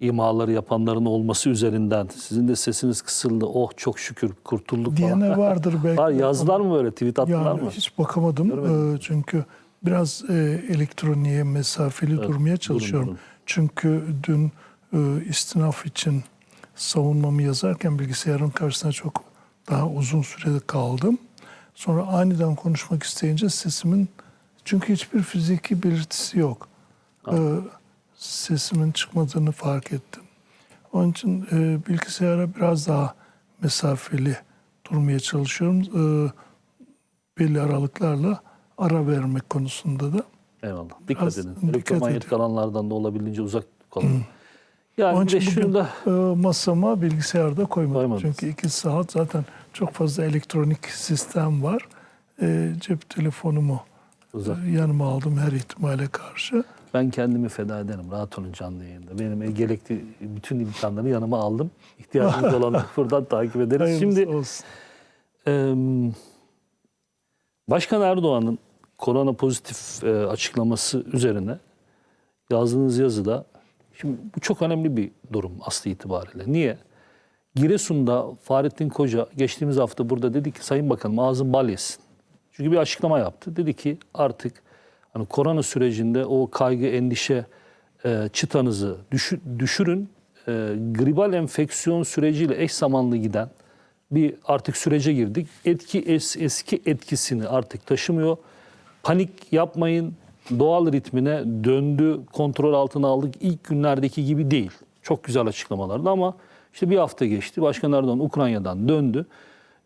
imaları yapanların olması üzerinden sizin de sesiniz kısıldı. Oh çok şükür kurtulduk falan. Diyene vardır belki. Var yazdılar mı böyle tweet attılar Yani mı? hiç bakamadım Görmedim. Ee, çünkü biraz e, elektroniğe mesafeli durmaya çalışıyorum. durun. Çünkü dün e, istinaf için savunmamı yazarken bilgisayarın karşısına çok daha uzun sürede kaldım. Sonra aniden konuşmak isteyince sesimin çünkü hiçbir fiziki belirtisi yok. Ee, sesimin çıkmadığını fark ettim. Onun için e, bilgisayara biraz daha mesafeli durmaya çalışıyorum. Ee, belli aralıklarla ara vermek konusunda da. Eyvallah. Dikkat Biraz edin. dikkat Elektromanyetik edin. alanlardan da olabildiğince uzak kalın. Yani Onun için bugün şunu da e, masama bilgisayarda koymadım. Koymadınız. Çünkü iki saat zaten çok fazla elektronik sistem var. E, cep telefonumu Uzak. e, yanıma aldım her ihtimale karşı. Ben kendimi feda ederim. Rahat olun canlı yayında. Benim gerekli bütün imkanları yanıma aldım. İhtiyacımız olanı buradan takip ederiz. Hayırlısı Şimdi olsun. Eee, Başkan Erdoğan'ın korona pozitif e, açıklaması üzerine yazdığınız yazıda şimdi bu çok önemli bir durum aslı itibariyle. Niye? Giresun'da Fahrettin Koca geçtiğimiz hafta burada dedi ki Sayın Bakanım ağzın bal yesin. Çünkü bir açıklama yaptı. Dedi ki artık hani korona sürecinde o kaygı, endişe e, çıtanızı düşü- düşürün. E, gribal enfeksiyon süreciyle eş zamanlı giden bir artık sürece girdik. Etki es- eski etkisini artık taşımıyor. Panik yapmayın. Doğal ritmine döndü, kontrol altına aldık. İlk günlerdeki gibi değil. Çok güzel açıklamalardı ama işte bir hafta geçti. Başkan Erdoğan Ukrayna'dan döndü.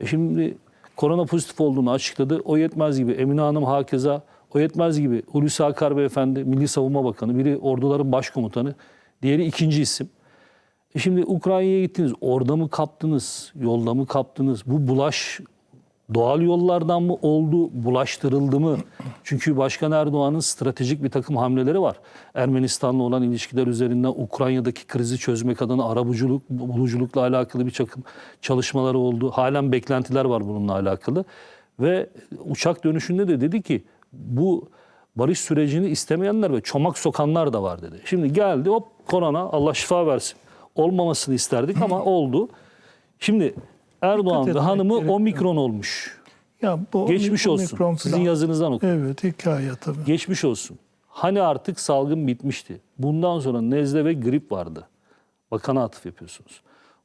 E şimdi korona pozitif olduğunu açıkladı. O yetmez gibi Emine Hanım hakeza, o yetmez gibi Hulusi Akar Beyefendi, Milli Savunma Bakanı, biri orduların başkomutanı, diğeri ikinci isim. E şimdi Ukrayna'ya gittiniz. Orada mı kaptınız? Yolda mı kaptınız? Bu bulaş doğal yollardan mı oldu? Bulaştırıldı mı? Çünkü Başkan Erdoğan'ın stratejik bir takım hamleleri var. Ermenistan'la olan ilişkiler üzerinden Ukrayna'daki krizi çözmek adına arabuculuk, buluculukla alakalı bir takım çalışmaları oldu. Halen beklentiler var bununla alakalı. Ve uçak dönüşünde de dedi ki bu barış sürecini istemeyenler ve çomak sokanlar da var dedi. Şimdi geldi hop korona Allah şifa versin. Olmamasını isterdik ama oldu. Şimdi Erdoğan ve hanımı gerekiyor. omikron olmuş. Ya bu Geçmiş omikron olsun. falan- Sizin yazınızdan okudum. Evet hikaye tabii. Geçmiş olsun. Hani artık salgın bitmişti. Bundan sonra nezle ve grip vardı. Bakana atıf yapıyorsunuz.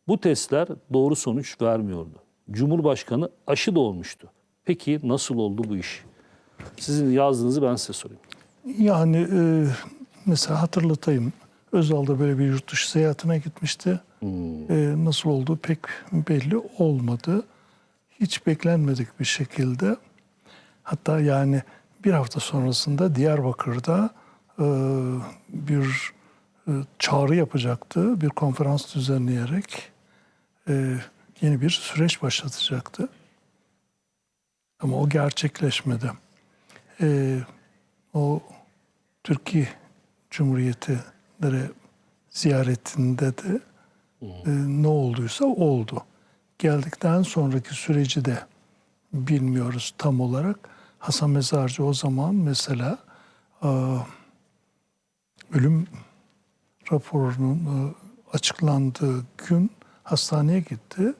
Bu testler doğru sonuç vermiyordu. Cumhurbaşkanı aşı da olmuştu. Peki nasıl oldu bu iş? Sizin yazdığınızı ben size sorayım. Yani e, mesela hatırlatayım. Özal da böyle bir yurt dışı seyahatine gitmişti. E, nasıl olduğu pek belli olmadı. Hiç beklenmedik bir şekilde. Hatta yani bir hafta sonrasında Diyarbakır'da e, bir e, çağrı yapacaktı. Bir konferans düzenleyerek e, yeni bir süreç başlatacaktı. Ama o gerçekleşmedi. E, o Türkiye Cumhuriyetlere ziyaretinde de e, ne olduysa oldu. Geldikten sonraki süreci de bilmiyoruz tam olarak. Hasan Mezarcı o zaman mesela e, ölüm raporunun e, açıklandığı gün hastaneye gitti.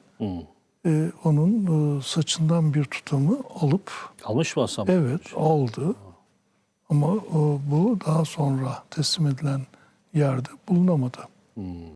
E, onun e, saçından bir tutamı alıp Almış mı Hasan? Evet aldı. Ama e, bu daha sonra teslim edilen yerde bulunamadı.